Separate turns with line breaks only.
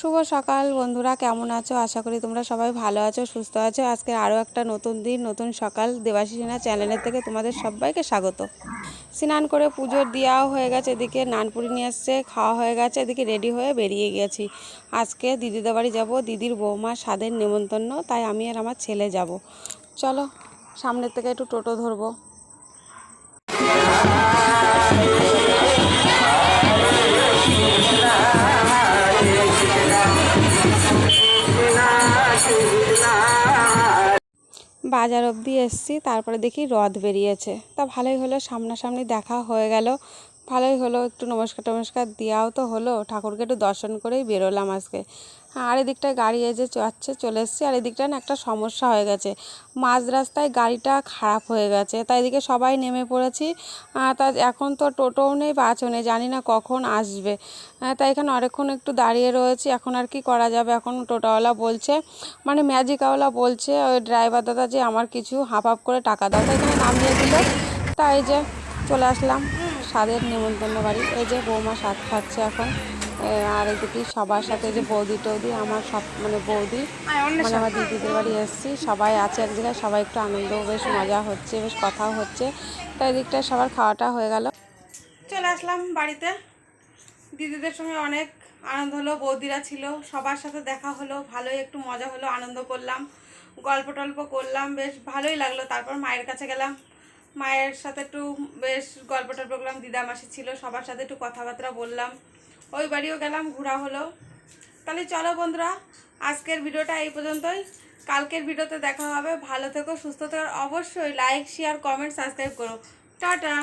শুভ সকাল বন্ধুরা, কেমন আছো? আশা করি তোমরা সবাই ভালো আছো, সুস্থ আছো। আজকে আরও একটা নতুন দিন, নতুন সকাল। দেবাশী সিনহা চ্যানেলের থেকে তোমাদের সবাইকে স্বাগত। স্নান করে পুজোর দেওয়াও হয়ে গেছে, এদিকে নানপুরি নিয়ে এসছে খাওয়া হয়ে গেছে, এদিকে রেডি হয়ে বেরিয়ে গেছি। আজকে দিদিদের বাড়ি যাব, দিদির বৌমা স্বাদের নেমন্তন্ন, তাই আমি আর আমার ছেলে যাব। চলো, সামনের থেকে একটু টোটো ধরবো। বাজার অবধি এসছি তারপরে দেখি রথ বেরিয়েছে। তা ভালোই হলো সামনাসামনি দেখা হয়ে গেল। ভালোই হলো, একটু নমস্কার টমস্কার দেওয়াও তো হলো। ঠাকুরকে একটু দর্শন করেই বেরোলাম আজকে। আর এদিকটায় গাড়ি এসে যাচ্ছে, চলে এসছি। আর এদিকটা না একটা সমস্যা হয়ে গেছে। মাঝ রাস্তায় গাড়িটা খারাপ হয়ে গেছে। তাই এদিকে সবাই নেমে পড়েছি। তা এখন তো টোটোও নেই, বাসও নেই, জানি না কখন আসবে। তাই এখানে অনেকক্ষণ একটু দাঁড়িয়ে রয়েছি। এখন আর কি করা যাবে? এখন টোটোওয়ালা বলছে মানে ম্যাজিকওয়ালা বলছে, ওই ড্রাইভার দাদা যে আমার কিছু হাফ হাফ করে টাকা দাও। তো এখানে নামিয়ে দিল। তাই যে চলে আসলাম। স্বাদের নেমন্তন্ন বাড়ি। এই যে বৌমা স্বাদ খাচ্ছে এখন। আর এদিকে সবার সাথে যে বৌদি টৌদি, আমার সব মানে বৌদি মানে আমার দিদিদের বাড়ি এসেছি। সবাই আছে এক জায়গায়, সবাই একটু আনন্দ, বেশ মজা হচ্ছে, বেশ কথাও হচ্ছে। তাই এদিকটা সবার খাওয়াটা হয়ে গেল। চলে আসলাম বাড়িতে। দিদিদের সঙ্গে অনেক আনন্দ হলো, বৌদিরা ছিল, সবার সাথে দেখা হলো, ভালোই একটু মজা হলো, আনন্দ করলাম, গল্প টল্প করলাম, বেশ ভালোই লাগল। তারপর মায়ের কাছে গেলাম। মায়ের সাথে একটু বেশ গল্প টল্প করলাম দিদা মাসি ছিল, সবার সাথে একটু কথাবার্তা বললাম। ওই বাড়িও গেলাম, ঘোরা হলো। তাহলে চলো বন্ধুরা, আজকের ভিডিওটা এই পর্যন্তই। কালকের ভিডিওতে দেখা হবে। ভালো থেকো, সুস্থ থেকো অবশ্যই লাইক শেয়ার কমেন্ট সাবস্ক্রাইব করো। টাটা!